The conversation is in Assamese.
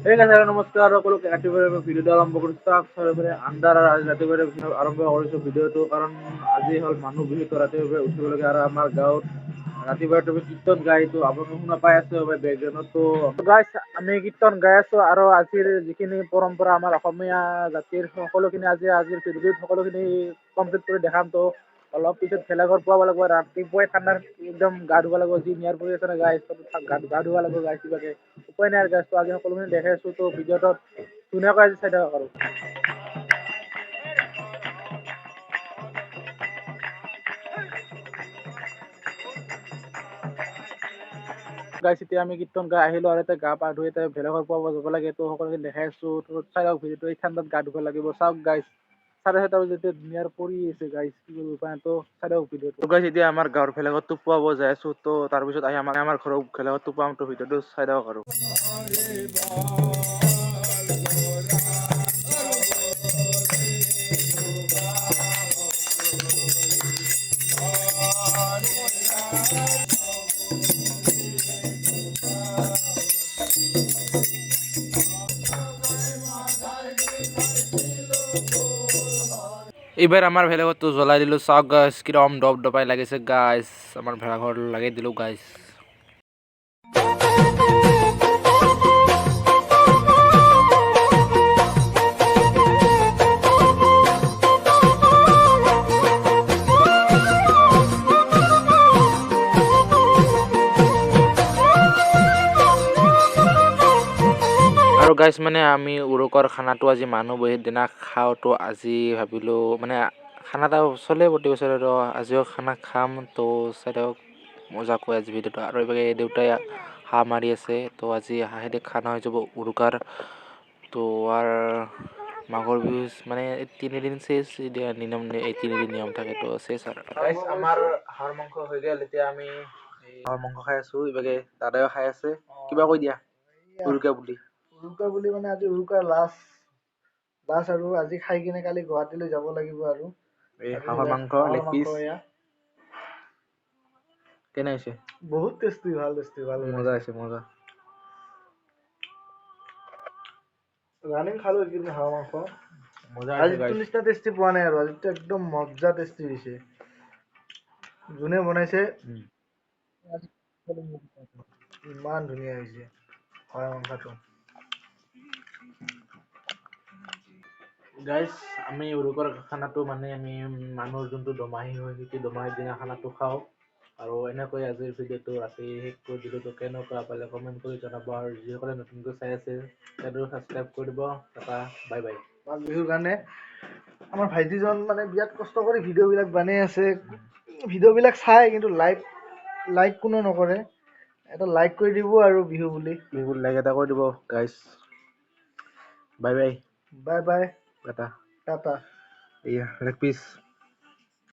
আছে নমস্কাৰ সকলোকে ৰাতিপুৱাই ভিডিঅ'টো আৰম্ভ কৰিছোঁ তাক চাৰিওফালে আন্ধাৰ আৰু আজি ৰাতিপুৱাই আৰম্ভ কৰিছোঁ ভিডিঅ'টো কাৰণ আজি হ'ল মানুহ বিহুটো ৰাতিপুৱাই উঠিব লাগে আৰু আমাৰ গাঁৱত ৰাতিপুৱাই তুমি কীৰ্তন গাইতো আপোনালোকে শুনা পাই আছে বেকগ্ৰাউণ্ডতো গাইছ আমি কীৰ্তন গাই আছোঁ আৰু আজিৰ যিখিনি পৰম্পৰা আমাৰ অসমীয়া জাতিৰ সকলোখিনি আজি আজিৰ ভিডিঅ'ত সকলোখিনি কমপ্লিট কৰি দেখাম তো অলপ পিছত ভেলাঘৰ পুৱাব লাগিব ৰাতিপুৱাই ঠাণ্ডাৰ একদম গা ধুব লাগিব যি নিয়াৰ পৰি আছে না গাইছ গা ধুব লাগিব গাইছ কিবাকে। উপায় নাই আৰু গাইছটো আজি সকলোখিনি দেখাই আছোঁ তো ভিডিঅ'টোত ধুনীয়াকৈ আজি চাই থাকক আৰু। গাইছ এতিয়া আমি কীৰ্তন গাই আহিলোঁ আৰু এতিয়া গা পা ধুই এতিয়া ভেলাঘৰ পুৱাব যাব লাগে তো সকলোখিনি দেখাই আছোঁ চাই লওক ভিডিঅ'টো এই ঠাণ্ডাত গা ধুব লাগিব। চাওক গাইছ। চাৰে ছটা বজাত ধুনীয়াৰ পৰি আছে গাইছ কি কৰিব উপায় নাই তো চাই লওক ভিডিঅ'টো গাইছ এতিয়া আমাৰ গাঁৱৰ ভেলাঘৰটো পুৱাব যাই আছোঁ তো তাৰপিছত আহি আমাৰ আমাৰ ঘৰৰ ভেলাঘৰটো পাম তো ভিডিঅ'টো চাই লওক আৰু এইবাৰ আমাৰ ভেলাঘৰটো জ্বলাই দিলোঁ। চাওক গাইছ কিৰম দপ দপাই লাগিছে গাইছ আমাৰ ভেলাঘৰ লগাই দিলোঁ গাইছ আৰু গাইছ মানে আমি উৰুকৰ খানাটো আজি মানুহ বহিৰ দিনা খাওঁ তো আজি ভাবিলোঁ মানে খানা এটা চলে প্ৰতি বছৰে তো আজিও খানা খাম, তো চাই থাকক মজাকৈ আজি ভিডিঅ'টো। আৰু এইভাগে দেউতাই হাঁহ মাৰি আছে, তো আজি হাঁহেদি খানা হৈ যাব উৰুকাৰ। তো আৰু মাঘৰ বিহু মানে তিনিদিন এতিয়া নিয়ম এই তিনিদিন নিয়ম থাকে, তো চেচ আৰু। আমাৰ হাঁহৰ মাংস হৈ গ'ল, এতিয়া আমি হাঁহৰ মাংস খাই আছোঁ, এইভাগে দাদাও খাই আছে। কিবা কৈ দিয়া, উৰুকা বুলি। উৰুকা বুলি মানে আজি উৰুকাৰ লাষ্ট লাষ্ট আৰু আজি খাই কিনে কালি গুৱাহাটীলৈ যাব লাগিব আৰু। এই হাঁহৰ মাংস হাঁহৰ লেগ পিচ। মাংস এয়া। কেনে হৈছে? বহুত টেষ্টি ভাল টেষ্টি ভাল মজা হৈছে মজা। ৰানিং খালো এইকেইদিন হাঁহৰ মাংস। আজিতো নিচিনা টেষ্টি পোৱা নাই আৰু আজিতো একদম মজা টেষ্টি হৈছে। যোনে বনাইছে। ইমান ধুনীয়া হৈছে হাঁহৰ মাংসটো। গাইজ আমি উৰুকৰ খানাটো মানে আমি মানুহৰ যোনটো দমাহী হয় সেইটো দমাহীৰ দিনা খানাটো খাওঁ। আৰু এনেকৈ আজিৰ ভিডিঅ'টো ৰাতি শেষ কৰি দিলোঁ কেনেকুৱা পালে কমেণ্ট কৰি জনাব। আৰু যিসকলে নতুনকৈ চাই আছে তেওঁলোকে ছাবস্ক্ৰাইব কৰি দিব। Tata bye bye. মাঘ বিহুৰ কাৰণে আমাৰ ভাইটিজন মানে বিৰাট কষ্ট কৰি ভিডিঅ'বিলাক বনাই আছে। ভিডিঅ'বিলাক চাই কিন্তু লাইক লাইক কোনো নকৰে। এটা লাইক কৰি দিব আৰু বিহু বুলি। বিহুত লাইক এটা কৰি দিব guys bye bye. Bye bye. Tata টাটা এয়া লেগ পিচ